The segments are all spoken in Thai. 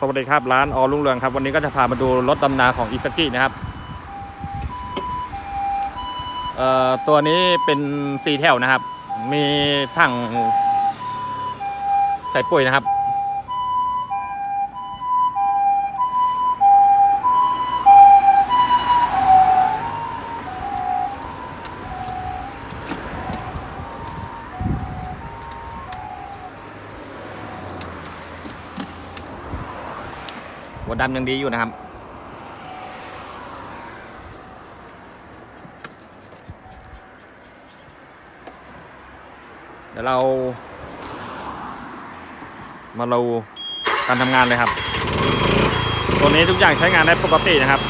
สวัสดีครับร้านออลุ่งเรืองครับวันนี้ก็จะพามาดูรถดำนาของอิซากินะครับเอ่อตัวนี้เป็นสีแถวนะครับ มีถังใส่ปุ๋ยนะครับ หัวดำยังดีอยู่นะครับ เดี๋ยวเรา มาเราการทำงานเลยครับ ตัวนี้ทุกอย่างใช้งานได้ปกตินะครับ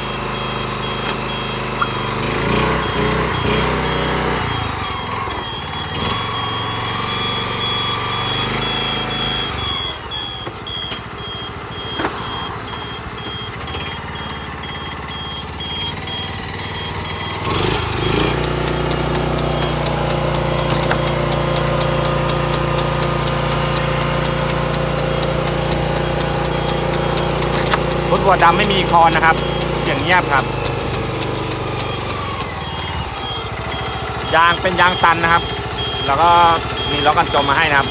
รถวัวดำไม่มีคอนนะครับเสียงเงียบครับ ยางเป็นยางตันนะครับ แล้วก็มีล้อกันจมมาให้นะครับ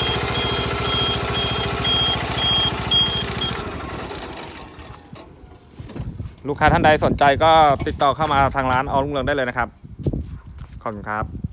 ลูกค้าท่านใดสนใจก็ติดต่อเข้ามาทางร้านออลุงเรืองได้เลยนะครับ ขอบคุณครับ